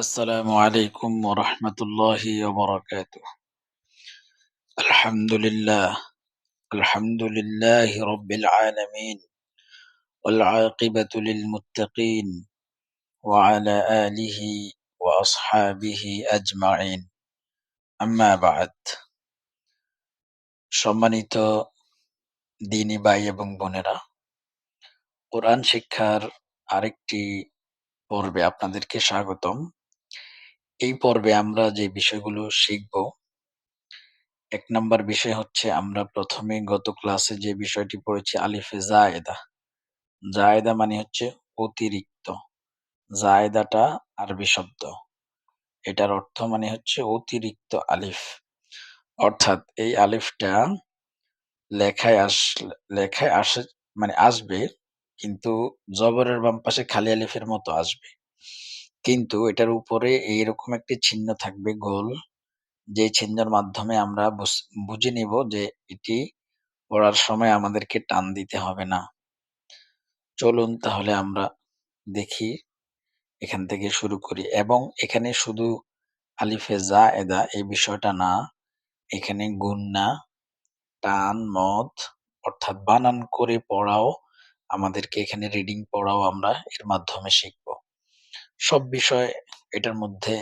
السلام عليكم ورحمة الله وبركاته الحمد لله الحمد لله رب العالمين والعاقبة للمتقين وعلى آله وأصحابه أجمعين أما بعد সম্মানিত দিনী ভাই এবং বোনেরা কোরআন শিক্ষার আরেকটি পর্বে আপনাদেরকে স্বাগতম এই পর্বে আমরা যে বিষয়গুলো শিখব, এক নাম্বার বিষয় হচ্ছে আমরা প্রথমে গত ক্লাসে যে বিষয়টি পড়েছি আলিফে জায়েদা। জায়েদা মানে হচ্ছে অতিরিক্ত। জায়েদাটা আরবি শব্দ। এটার অর্থ মানে হচ্ছে অতিরিক্ত আলিফ। অর্থাৎ এই আলিফটা লেখায় আস, লেখায় আসে মানে আসবে, কিন্তু জবরের বাম পাশে খালি আলিফের মতো আসবে। কিন্তু এটার উপরে এইরকম একটি চিহ্ন থাকবে গোল। যে চিহ্নের মাধ্যমে আমরা বুঝে নিব যে এটি পড়ার সময় আমাদেরকে টান দিতে হবে না। চলুন তাহলে আমরা দেখি এখান থেকে শুরু করি। এবং এখানে শুধু আলিফে এদা এই বিষয়টা না। এখানে গুন্না, টান, মদ, অর্থাৎ বানান করে পড়াও। আমাদেরকে এখানে রিডিং পড়াও আমরা। এর মাধ্যমে শিখব। সব বিষয় এটার মধ্যে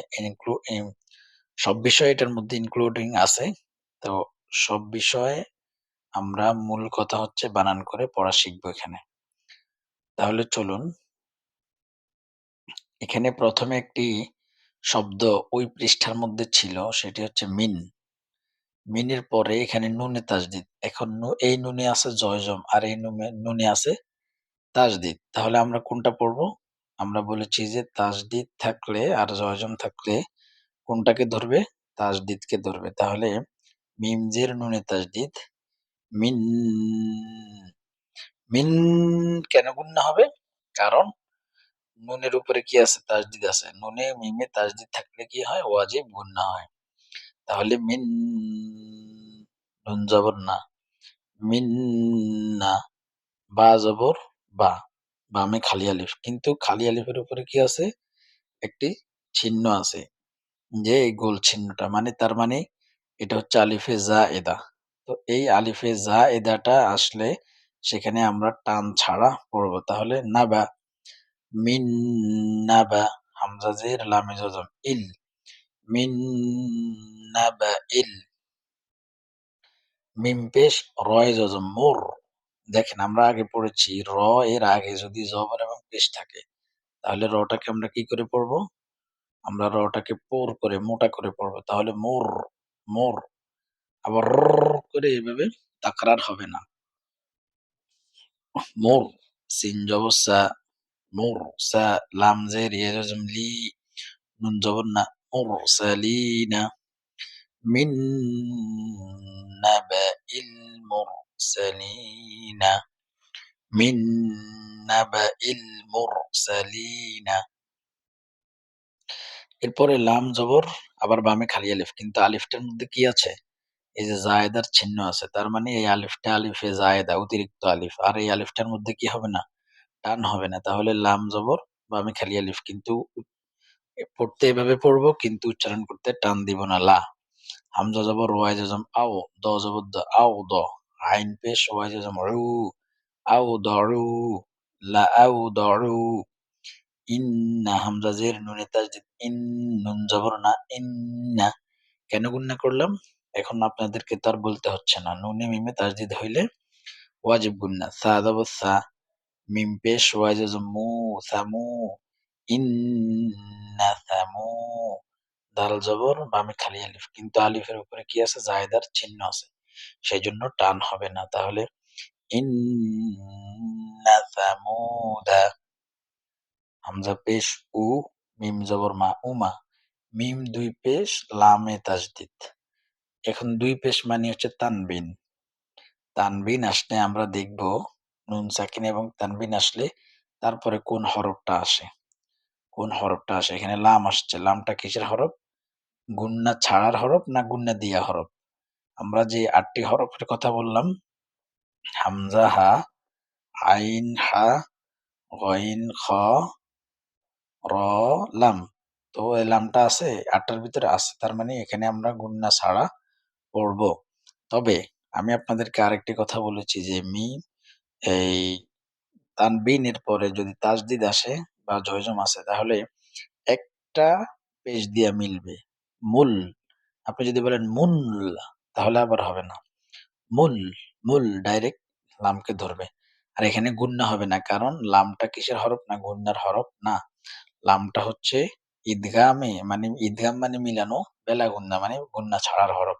সব বিষয় এটার মধ্যে ইনক্লুডিং আছে। তো সব বিষয়ে আমরা মূল কথা হচ্ছে বানান করে পড়া শিখব এখানে। তাহলে চলুন। এখানে প্রথমে একটি শব্দ ওই পৃষ্ঠার মধ্যে ছিল, সেটি হচ্ছে মিন। মিনের পরে এখানে নুনে তাজদিদ। এখন এই নুনে আছে জয়জম, আর এই নুনে আছে তাজদিদ। তাহলে আমরা কোনটা পড়ব? আমরা বলেছি যে তাজদিদ থাকলে আর জয়জম থাকলে কোনটাকে ধরবে? তাজদিদকে ধরবে। তাহলে মিমজের নুনে তাজদিদ, মিন মিন কেন গুন্না হবে? কারণ নুনের উপরে কি আছে? তাজদিদ আছে। নুনে, মিমে তাজদিদ থাকলে কি হয়? ওয়াজিব গুন্না হয়। তাহলে মিন, নুন জবর না। মিন না, বা জবর বা। বামে খালি আলিফ। কিন্তু খালি আলিফের উপরে কি আছে? একটি চিহ্ন আছে। যে এই গোল চিহ্নটা মানে তার মানে এটা হচ্ছে আলিফে জা এদা। তো এই আলিফে জা এদাটা আসলে সেখানে আমরা টান ছাড়া পড়ব। তাহলে নাবা, মিন নাবা হামজা জের, লামে ইল। মিন নাবা, ইল। মিম পেশ, রয় জজম, মোর। দেখেন, আমরা আগে পড়েছি, র এর আগে যদি জবর এবং পেশ থাকে, তাহলে রটাকে আমরা কি করে পড়ব? আমরা রটাকে পোর করে, মোটা করে পড়ব। তাহলে মোর মোর। আবার করে এইভাবে তাকরার হবে না। মোর, সিন জবসা মোর, সা, লাম, জের ইয়াজম লি, নুন জবর না, মোর সালিনা মিন নাবাইল মুরসালিনা মিন নাবাইল মুরসালিনা এরপরে লাম জবর আবার বামে খালি আলিফ, কিন্তু আলিফটার মধ্যে কি আছে? এই যে জায়দার চিহ্ন আছে, তার মানে এই আলিফটা আলিফে জায়দা, অতিরিক্ত আলিফ, আর এই আলিফটার মধ্যে কি হবে না? টান হবে না, তাহলে লাম জবর বামে খালি আলিফ, কিন্তু পড়তে এভাবে পড়ব, কিন্তু উচ্চারণ করতে টান দিব না, লা। হামজা জবর, ওয়াই জজম আও, দ জবর, দ, আও, দ। আইন পেশ ওয়াই আও দরু লা আও দরু ইন্না হামজা জের নুনে তাজদিদ, ইন নুন জবর না, ইন্না। কেন গুন্না করলাম? এখন আপনাদেরকে তার বলতে হচ্ছে না। নুনে মিমে তাজদিদ হইলে ওয়াজিব গুন্না। সা জবর সা, মিম পেশ ওয়াজ মু সামু ইন্না সামু দাল জবর, বামে খালি আলিফ। কিন্তু আলিফের উপরে কি আছে? জায়দার চিহ্ন আছে। সেই জন্য টান হবে না। তাহলে হামজা পেশ উ, মিম জবর মা উমা। মিম দুই পেশ, লামে তাজদিদ। এখন দুই পেশ মানে হচ্ছে তানবিন। তানবিন আসলে আমরা দেখব নুন সাকিন এবং তানবিন আসলে তারপরে কোন হরফটা আসে। কোন হরফটা আসে? এখানে লাম আসছে। লামটা কিসের হরফ? গুন্না ছাড়ার হরফ না গুন্না দিয়া হরফ? আমরা যে আটটি হরফের কথা বললাম, হামজা, হা, আইন, হা, গইন, খ, র, লাম। তো এই লামটা আছে, আটটার ভিতরে আছে, তার মানে এখানে আমরা গুন্না ছাড়া পড়ব। তবে আমি আপনাদেরকে আরেকটি কথা বলেছি যে মি, এই তানবিনের পরে যদি তাজদিদ আসে বা জয়জম আসে, তাহলে একটা পেশ দিয়া মিলবে। মূল, আপনি যদি বলেন মুল তাহলে আবার হবে না। মূল মূল ডাইরেক্ট লামকে ধরবে। আর এখানে গুন্না হবে না, কারণ লামটা কিসের হরফ না? গুন্নার হরফ না। লামটা হচ্ছে ঈদগামে মানে ঈদগাম মানে মিলানো, বেলা গুন্না মানে গুন্না ছাড়ার হরফ।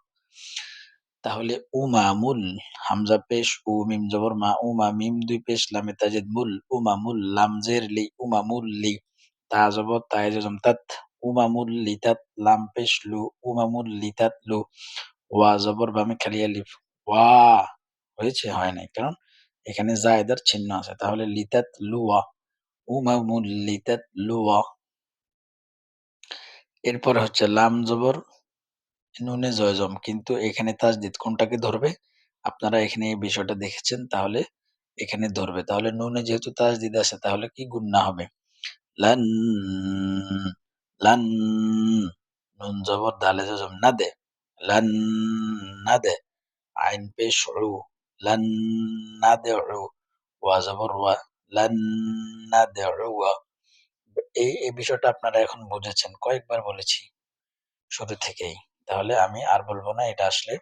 তাহলে উমামুল হামজা পেশ, উ, মিম জবর মা, উমা মিম, দুই পেশ, লামে তাজিদ মুল উমামুল লাম জের লি উমামুল লি, তা জবর তাই জজম, তাত উমামুল লিতাত লাম পেশ, লু উমামুল লিতাত লু। ওয়া জবর বামে খালি আলিফ ওয়া হয়েছে, হয় নাই। কারণ এখানে জায়দার চিহ্ন আছে। তাহলে লিতাত লুয়া, উমামুল লিতাত লুয়া। এরপর হচ্ছে লাম জবর, নুনে জয়জম। কিন্তু এখানে তাজদিদ কোনটাকে ধরবে? আপনারা এখানে এই বিষয়টা দেখেছেন, তাহলে এখানে ধরবে। তাহলে নুনে যেহেতু তাজদিদ আছে, তাহলে কি গুন্না হবে? লান লান, নুন জবর, দালে জজম না দে না দে আইন পেশ লান না দে উ ওয়া দে ওয়া এই এই বিষয়টা আপনারা এখন বুঝেছেন। কয়েকবার বলেছি শুরু থেকেই। তাহলে আমি আর বলব না, এটা আসলে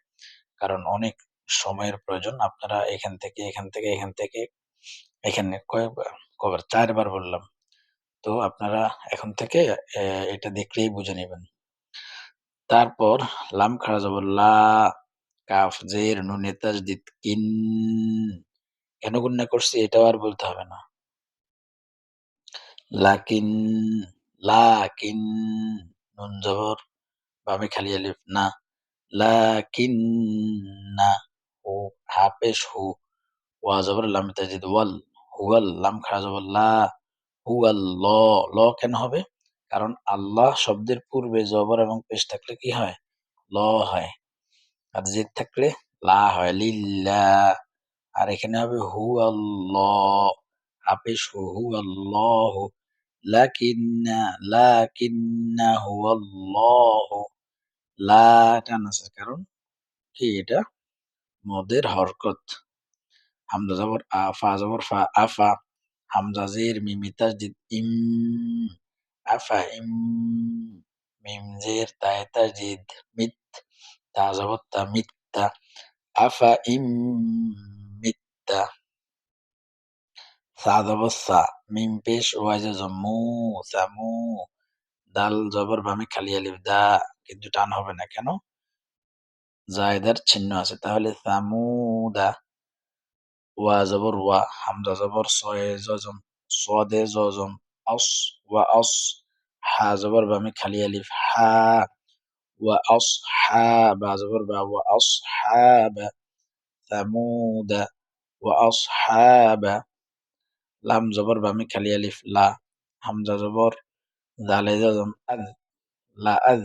কারণ অনেক সময়ের প্রয়োজন। আপনারা এখান থেকে এখান থেকে এখান থেকে, এখানে কয়েকবার কবার, চারবার বললাম। তো আপনারা এখন থেকে এটা দেখলেই বুঝে নেবেন। তারপর লাম খাড়া যাব, লা কাফ, জের, নুনে তাজদিদ, কিন। কেন গুন্না করছি এটাও আর বলতে হবে না। লাকিন লাকিন, নুন জবর, বামে খালি আলিফ, না। লাকিন না হু হাফেশ হু। ওয়া জবর, লাম তাজিদ ওয়াল, হুয়াল, লাম খাড়া জবর লা, হুয়াল, ল ল কেন হবে? কারণ আল্লাহ শব্দের পূর্বে জবর এবং পেশ থাকলে কি হয়? ল হয়। আর জেদ থাকলে লা হয়। লিল্লা আর এখানে হবে হু আল্লাহ হাফেশ হু আল্লাহ লাকিন্না লাকিন্না হু আল্লাহ লা টান আছে কারণ কি এটা? মদের হরকত। হামজা জবর আফা জবর ফা আফা হামজা জের, মিমি তাজদিদ ইম। মিত তা জবর তা মিত্তা, আফা ইম, মিত্তা সা জবর সা মিম পেশ ওয়াজে জম্মু সামু দাল জবর বামে খালি আলিফ দা, কিন্তু টান হবে না কেন? জায়দার চিহ্ন আছে, তাহলে সামুদা, ওয়া জবর ওয়া, হামজা জবর, সয়ে জজম সদে জজম অস ওয়া অস হা জবর বামে খালি আলিফ হা ওয়া অস হা বা জবর বা ওয়া অস হা বা সামুদা ওয়া অস হা বা লাম জবর বামে খালি আলিফ লা হামজা জবর জালে জজম আদ লা আদ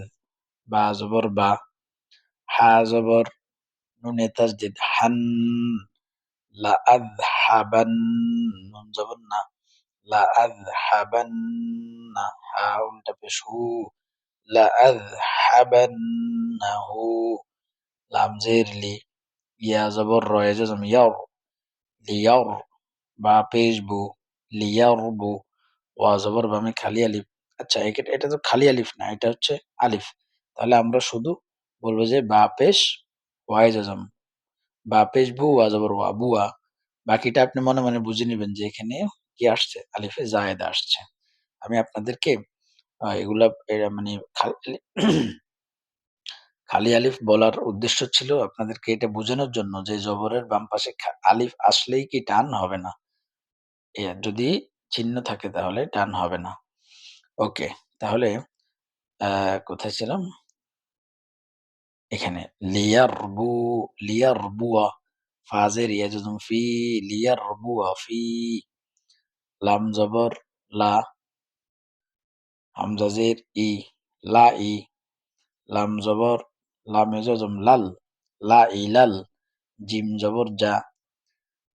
বা হা উল্টা পেশ হু আযহাবান্নাহু লাম জের লি ইয়া জবর রয়ে জজম ইয়ার লিয়ার বা পেশ বু লিয়ারবু ওয়া জবর বামে খালি আলিফ আচ্ছা এটা তো খালি আলিফ না, এটা হচ্ছে আলিফ। তাহলে আমরা শুধু বলব যে বা পেশ ওয়াই জজম। বা পেশ বু, ওয়া জবর ওয়া, বুয়া। বাকিটা আপনি মনে মনে বুঝে নেবেন যে এখানে কি আসছে? আলিফে জায়েদ আসছে। আমি আপনাদেরকে এগুলা মানে খালি আলিফ বলার উদ্দেশ্য ছিল আপনাদেরকে এটা বোঝানোর জন্য যে জবরের বাম পাশে আলিফ আসলেই কি টান হবে না? যদি চিহ্ন থাকে তাহলে টান হবে না। ওকে, তাহলে কোথায় ছিলাম? এখানে, লিয়ারবু, লিয়ারবুয়া ফাজের ইয়াজুম ফি, লিয়ারবুয়া ফি। লাম জবর লা হামজাজের ই লা ই লাম জবর লামে জজম লাল লা ইলাল জিম জবর যা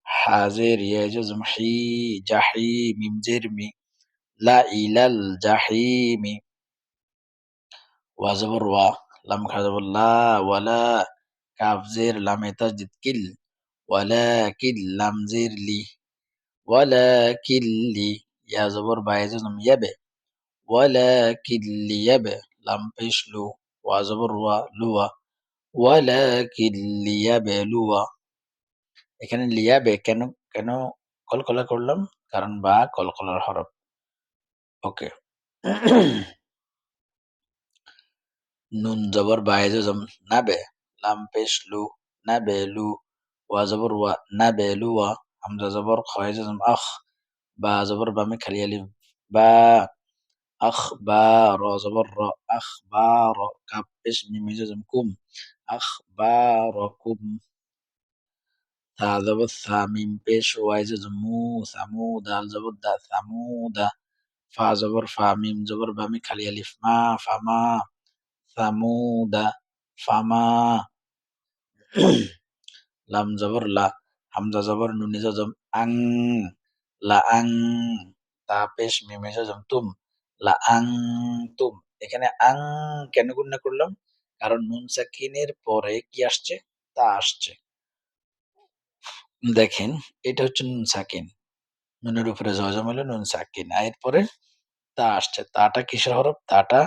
হাজের ইয়াজুম হি জাহি মিম জের মি লা ইলাল জাহিমি ওয়া জবর ওয়া লাম খারা জবর লা ওয়ালা কাফ জের লামে তাজদিদ কিল ওয়ালা কিল লাম জের লি ওয়ালা কিল্লি ইয়া জবর বায়ে জজম ইয়াবে ওয়ালা কিল্লিয়াবে লাম পেশ লু ওয়া জবর ওয়া লুয়া ওয়ালা কিল্লিয়াবে লুয়া এখানে লিয়াবে কেন কেন কলকলা করলাম কারণ বা কলকলার হরফ ওকে নুন জবর বায়ে জজম নাবে লাম পেশ লু নাবে লু ওয়া জবর ওয়া নাবে লুয়া হামজা জবর খয়ে জজম আখ বা জবর বামে খালি আলিফ বা আখ বা র জবর র আখ বা র কাপ পেশ মিমে জজম কুম আখ বা র কুম থা জবর থা মিম পেশ ওয়াই জজম মু সামু দাল জবর দা সামুদা ফা জবর ফা মিম জবর বামে খালি আলিফ মা হামজা জবর নুনে জজম আং লা আং তা পেশ মিমে জজম তুম লা আং তুম এখানে আং কেন গুণনা করলাম কারণ নুন সাকিনের পরে কি আসছে তা আসছে দেখেন এটা হচ্ছে নুন সাকিন নুনের উপরে জজম হলো নুন সাকিন এরপরে তা আসছে তাটা কিসের হরফ তাটা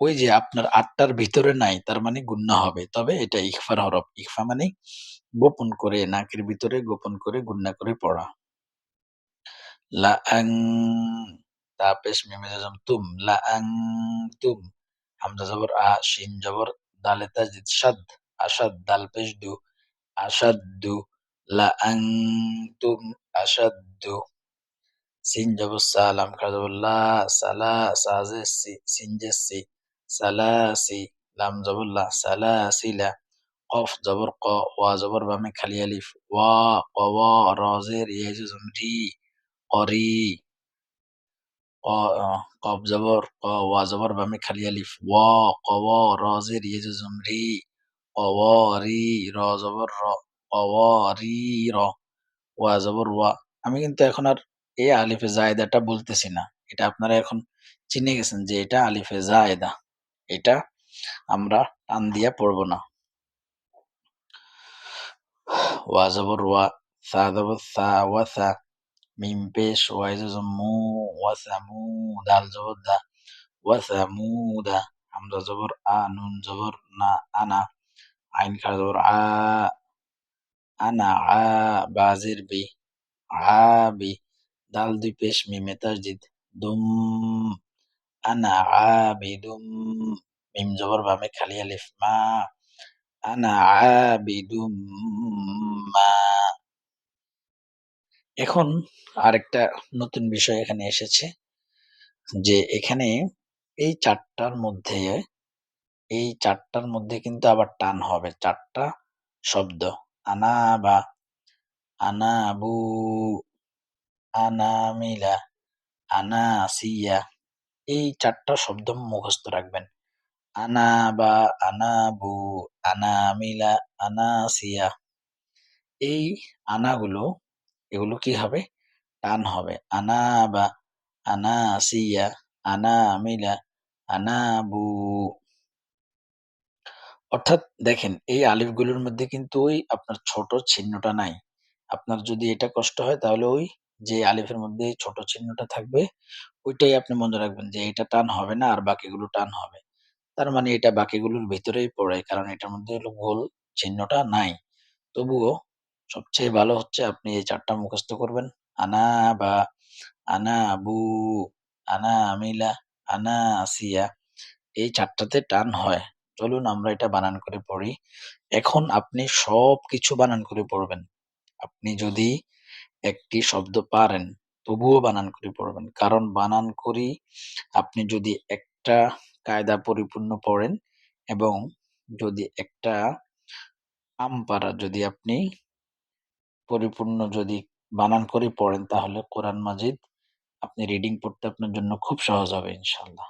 ওই যে আপনার আটটার ভিতরে নাই তার মানে গুন্না হবে তবে এটা ইকফার হরফ ইকফা মানে গোপন করে, নাকের ভিতরে গোপন করে গুন্না করে পড়া। লা মিমে তুম লা তুম, হামজা জবর আ, শিন জবর, দালে শাদ আশাদ দাল পেশ দু লা আং তুম আশাদ্দু সিন জবর সা, লাম খা জবর লা, সালা সাজে সি, সিন জে সি সালাসি লাম জবর লা সালাসিলা ক ওয়া জবর বামে খালি আলিফ ওয়া ক ওয়া র জের ইয়া জজম রি করি কফ জবর ক ওয়া জবর বামে খালি আলিফ ওয়া ক ওয়া র জের ইয়া জজম রি রি র জবর র রি র ওয়া জবর ওয়া আমি কিন্তু এখন আর এই আলিফে জায়দাটা বলতেছি না। এটা আপনারা এখন চিনে গেছেন যে এটা আলিফে জায়দা। এটা আমরা টান দিয়া পড়ব না। ওয়া জবর ওয়া সা জবর সা ওয়া সা মিম পেশ ওয়া জবর মু ওয়া সামু দাল জবর দা ওয়া সামুদা হামজা জবর আ নুন জবর না আনা আইন খা জবর আ আনা আ বাজির বি আবি দাল দুই পেশ মিমে তাসদিদ দুম আনা আবিদুম আনা আবিদুম মা এখন আরেকটা নতুন বিষয় এখানে এসেছে, যে এখানে এই চারটার মধ্যে, এই চারটার মধ্যে কিন্তু আবার টান হবে। চারটা শব্দ, আনা বা আনাবু, আনামিলা, আনাসিয়া, এই চারটা শব্দ মুখস্থ রাখবেন। আনা বা আনাবু, আনামিলা, আনাসিয়া। এই আনাগুলো, এগুলো কি হবে? টান হবে। আনা বা আনাসিয়া, আনামিলা, আনাবু। অর্থাৎ দেখেন, এই আলিফগুলোর মধ্যে কিন্তু ওই আপনার ছোট চিহ্নটা নাই। আপনার যদি এটা কষ্ট হয়, তাহলে ওই যে আলিফের মধ্যে ছোট চিহ্নটা থাকবে, ওইটাই আপনি মনে রাখবেন যে এটা টান হবে না, আর বাকিগুলো টান হবে। তার মানে এটা বাকিগুলোর ভিতরেই পড়ে, কারণ এটার মধ্যে হলো গোল চিহ্নটা নাই। তবুও সবচেয়ে ভালো হচ্ছে আপনি এই চারটা মুখস্থ করবেন। আনা বা আনা আবু, আনা আমিলা, আনা আসিয়া, এই চারটাতে টান হয়। চলুন আমরা এটা বানান করে পড়ি। এখন আপনি সব কিছু বানান করে পড়বেন। আপনি যদি একটি শব্দ পারেন, তবুও বানান করে পড়বেন। কারণ বানান করি আপনি যদি একটা কায়দা পরিপূর্ণ পড়েন এবং যদি একটা আম আমপারা যদি আপনি পরিপূর্ণ যদি বানান করে পড়েন, তাহলে কোরআন মাজিদ আপনি রিডিং পড়তে আপনার জন্য খুব সহজ হবে ইনশাল্লাহ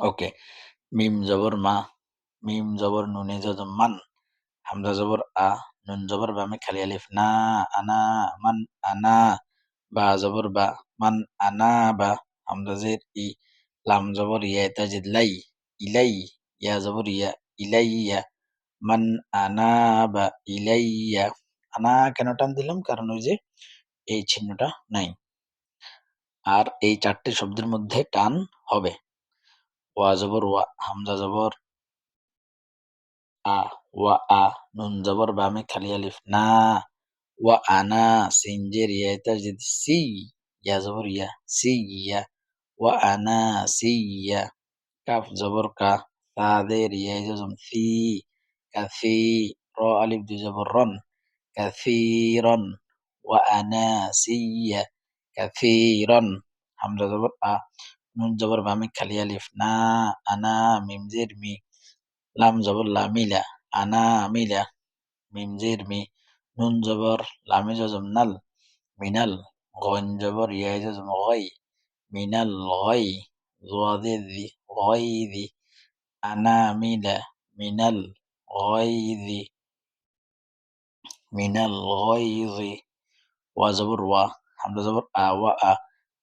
ওকে, মিম জবর মা, মিম জবর নুনে মান, হামজা জবর আ, নুন জবর বামে খালি আলিফ, না, আনা, মান, আনা, বা জবর বা, মান, আনা, বা হামজা জের, ই লাম জবর ইয়া তাজিদ লাই ইলাই ইয়া জবর ইয়া ইলাইয়া মান আনাবা ইলাইয়া আনা কেন টান দিলাম কারণ ওই যে এই চিহ্নটা নাই আর এই চারটি শব্দের মধ্যে টান হবে ওয়া জবর ওয়া হামজা জবর আ ওয়া আ নুন জবর বামে খালি আলিফ না ওয়া আনা সিনজের ইয়া তাজদিদ সি ইয়া জবর ইয়া সি ইয়া ওয়া আনা সি ইয়া কাফ জবর কা তাদের ইয়া জজম সি কাফি র আলিফ দুই জবর রন কাফিরন ওয়া আনা সিয়া কাফিরন হামজা জবর আ নুন জবর বামে খালি আলিফ না আনা মিম জের মি লাম জবর লামিলা আনা মিলা মিম জের মি নুন জবর লামে জজম নাল মিনাল গন জবর ইয়া জজম গই মিনাল গই জোয়াদে দি গই দি আনা মিলা মিনাল গই দি মিনাল গইজি ওয়া জবর ওয়া হামজা জবর আ ওয়া আ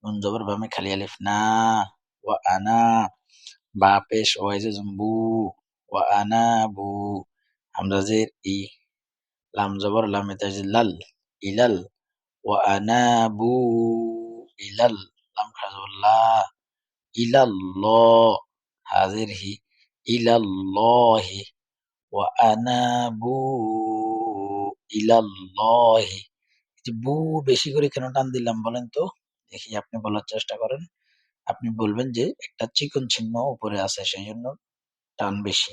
নুন জবর বামে খালি আলিফ না ওয়া আনা বা পেশ ওয়াইজে জম্বু ওয়া আনা বু হামজা জের ই লাম জবর লামে তাজিদ লাল ইলাল ওয়া আনা বু ইলাল লাম খারা ইলাল্লাহ হাজির হি ইলাল্লাহি ওয়া আনাবু ইলাল্লাহি বু বেশি করে কেন টান দিলাম বলেন তো দেখি আপনি বলার চেষ্টা করেন আপনি বলবেন যে একটা চিকন চিহ্ন উপরে আছে সেই জন্য টান বেশি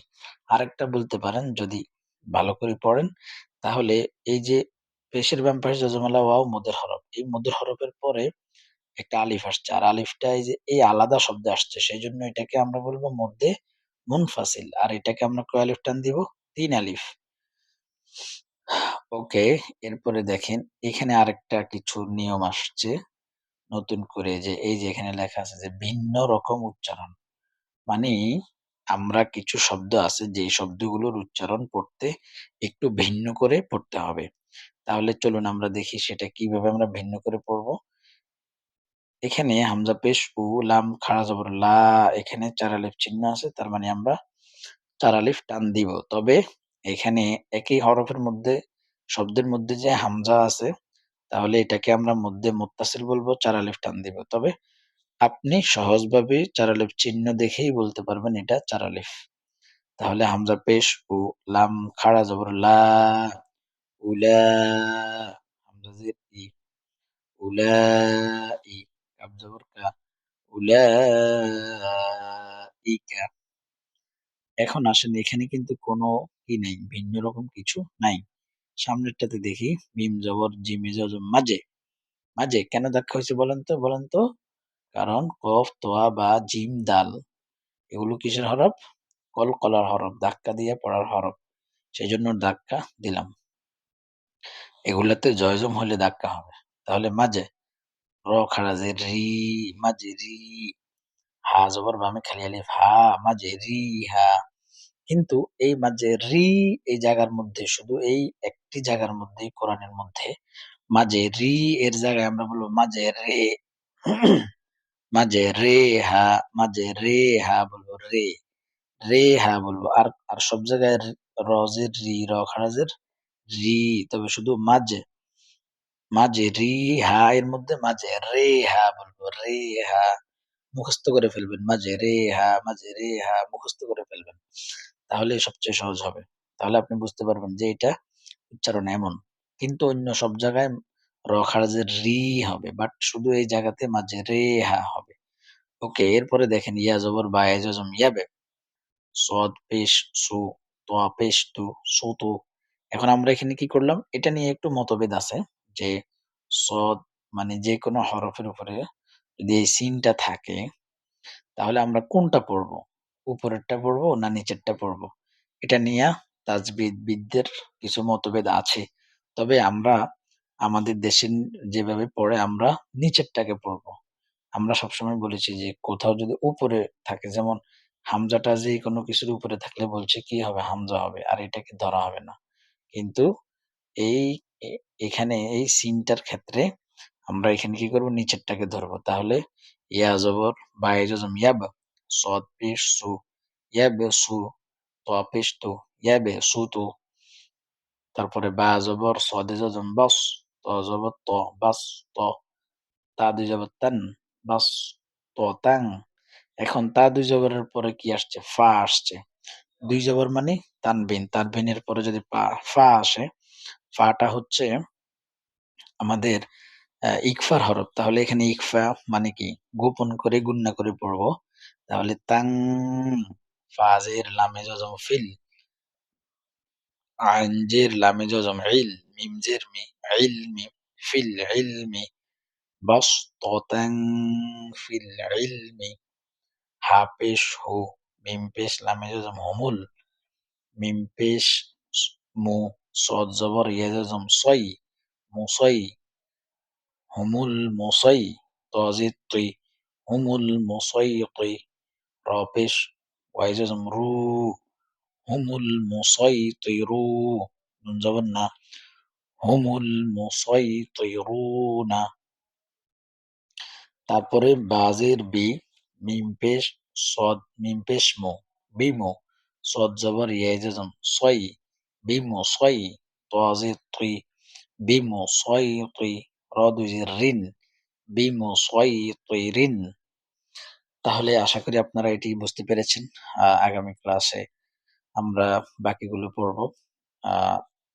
আরেকটা বলতে পারেন যদি ভালো করে পড়েন তাহলে এই যে পেশের বাম পাশে যজমালা ওয়াও মদের হরফ এই মধুর হরফের পরে একটা আলিফ আসছে। আর আলিফটা এই যে, এই আলাদা শব্দ আসছে। সেই জন্য এটাকে আমরা বলব মধ্যে মুনফাসিল। আর এটাকে আমরা কয় আলিফ টান দিব? তিন আলিফ। ওকে এরপরে দেখেন, এখানে আরেকটা কিছু নিয়ম আসছে। নতুন করে যে, এই যে এখানে লেখা আছে যে, ভিন্ন রকম উচ্চারণ। মানে আমরা কিছু শব্দ আছে যে শব্দগুলোর উচ্চারণ পড়তে একটু ভিন্ন করে পড়তে হবে। তাহলে চলুন আমরা দেখি সেটা কীভাবে আমরা ভিন্ন করে পড়ব। এখানে হামজা পেশ উ লাম খাড়া জবর লা এখানে চার আলিফ চিহ্ন আছে, তার মানে আমরা চার আলিফ টান দিব। তবে এখানে একই হরফের মধ্যে, শব্দের মধ্যে যে হামজা আছে, তাহলে এটাকে আমরা মধ্যে মুত্তাসিল বলব, চার আলিফ টান দিব। তবে আপনি সহজভাবে চার আলিফ চিহ্ন দেখেই বলতে পারবেন এটা চার আলিফ তাহলে হামজা পেশ উ লাম খাড়া জবর লা, উলা, হামজা ই, উলা, ই। কাব জবর কা উলা এখন আসেন, এখানে কিন্তু কোনো কি নেই, ভিন্ন রকম কিছু নাই। সামনেরটাতে দেখি, মিম জবর, জিমে জজম মাঝে মাঝে, কেন দেখা হয়েছে বলেন তো বলেন তো? কারণ কফ, তোয়া বা জিম, দাল, এগুলো কিসের হরফ? কল কলার হরফ, ধাক্কা দিয়ে পড়ার হরফ সেই জন্য ধাক্কা দিলাম। এগুলাতে জয়জম হলে ধাক্কা হবে। তাহলে মাঝে র খারাজে রি মাঝে রি হা জবর বামে খালি আলিফ হা রি হা কিন্তু এই মাঝে রি এই জায়গার মধ্যে শুধু এই একটি জায়গার মধ্যে কোরআনের মধ্যে মাঝে রি এর জায়গায় আমরা বলব মাঝে রে মাঝে রে হা মাঝে রে হা বলব রে রে হা বলব আর আর সব জায়গায় রজের রি র খারাজের রি তবে শুধু মাঝে মাঝে রি হা, এর মধ্যে মাঝে রে হা বলব। রে হা, মুখস্থ করে ফেলবেন। মাঝে রে হা, মাঝে রে হা, মুখস্থ করে ফেলবেন। তাহলে সবচেয়ে সহজ হবে। তাহলে আপনি বুঝতে পারবেন যে এটা উচ্চারণ এমন। কিন্তু অন্য সব জায়গায় র খারাজের রি হবে বাট শুধু এই জায়গাতে মাঝে রে হা হবে। ওকে, এরপরে দেখেন, ইয়া জবর বা এজম ইয়াবে। সদ পেশ, সু তোয়া পেশ তু, সু তু। এখন আমরা এখানে কি করলাম? এটা নিয়ে একটু মতভেদ আছে। যে সদ মানে যে কোনো হরফের উপরে যদি এই সিনটা থাকে, তাহলে আমরা কোনটা পড়ব? উপরেরটা পড়ব না নিচেরটা পড়ব? এটা নিয়ে তাজবিদবিদদের কিছু মতভেদ আছে। তবে আমরা, আমাদের দেশে যেভাবে পড়ে, আমরা নিচেরটাকে পড়ব। আমরা সবসময় বলেছি যে কোথাও যদি উপরে থাকে, যেমন হামজাটা যে কোনো কিছুর উপরে থাকলে বলছে, কি হবে? হামজা হবে? আর এটাকে ধরা হবে না। কিন্তু এই এখানে এই সিনটার ক্ষেত্রে আমরা এখানে কি করব? নিচেরটাকে ধরবো। তাহলে ইয়া জবর, বা জজম ইয়াব সদ পেশ সু, ইয়াব সু, ত পেশ তু, ইয়াবে সুতু তারপরে বা জবর, সদে জজম বস, ত জবর, ত, বাস, ত। তা দুই জবর, তান, বাস, ত, তাং। এখন তা দুই জবরের পরে কি আসছে? ফা আসছে। দুই জবর মানে তানবিন। তানবিনের পরে যদি পা, ফা আসে ফাটা হচ্ছে আমাদের ইকফার হরফ। তাহলে এখানে ইকফা মানে কি? গোপন করে, গুন্না করে পড়ব। তাহলে তাং, ফাজের লামে জজম ফিল আঞ্জের লামে জজম ইল, মিমজের মি ইল মি ফিল, ইলমি বাস, ততাং ফিল, ইলমি হা পেশ হু মিম পেশ লামে জজম হুমুল মিম পেশ মু সদ জবর ইয়ে জজম সই, মুসই, হুমুল মুসই তজিদ তুই হুমুল মুসই তুই র পেশ ওয়াই জজম রু, হুমুল মুসই তুই রু, নুন জবর না, হুমুল মুসই তুই রু না। তারপরে বাজের বি মিম সদ মিম মো বিমো সদ জবর ইয়াজম সই সই তোয়াজে তুই বিমো সই তুই রদুজের রিন বিমো সই তুই রিন তাহলে আশা করি আপনারা এটি বুঝতে পেরেছেন। আগামী ক্লাসে আমরা বাকিগুলো পড়ব।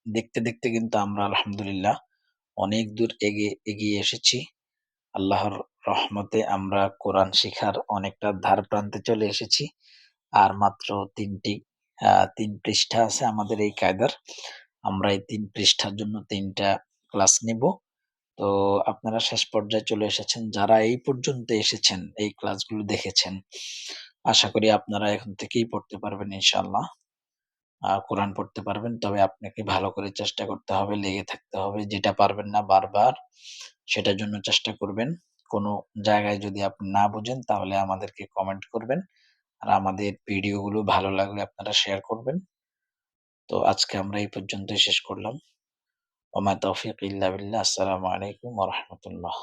দেখতে দেখতে কিন্তু আমরা আলহামদুলিল্লাহ অনেক দূর এগিয়ে এগিয়ে এসেছি। আল্লাহর রহমতে আমরা কোরআন শিখার অনেকটা ধার প্রান্তে চলে এসেছি। আর মাত্র তিনটি তিন পৃষ্ঠা আছে আমাদের এই কায়দার। আমরা এই তিন পৃষ্ঠার জন্য তিনটা ক্লাস নিব। তো আপনারা শেষ পর্যায়ে চলে এসেছেন। যারা এই পর্যন্ত এসেছেন, এই ক্লাসগুলো দেখেছেন, আশা করি আপনারা এখন থেকেই পড়তে পারবেন ইনশাল্লাহ কোরআন পড়তে পারবেন। তবে আপনাকে ভালো করে চেষ্টা করতে হবে, লেগে থাকতে হবে। যেটা পারবেন না বারবার, সেটার জন্য চেষ্টা করবেন। কোনো জায়গায় যদি আপনি না বুঝেন, তাহলে আমাদেরকে কমেন্ট করবেন। আর আমাদের ভিডিওগুলো ভালো লাগলে আপনারা শেয়ার করবেন। তো আজকে আমরা এই পর্যন্তই শেষ করলাম। ওমা তৌফিক ইল্লা বিল্লাহ। আসসালামু আলাইকুম ওয়া রাহমাতুল্লাহ।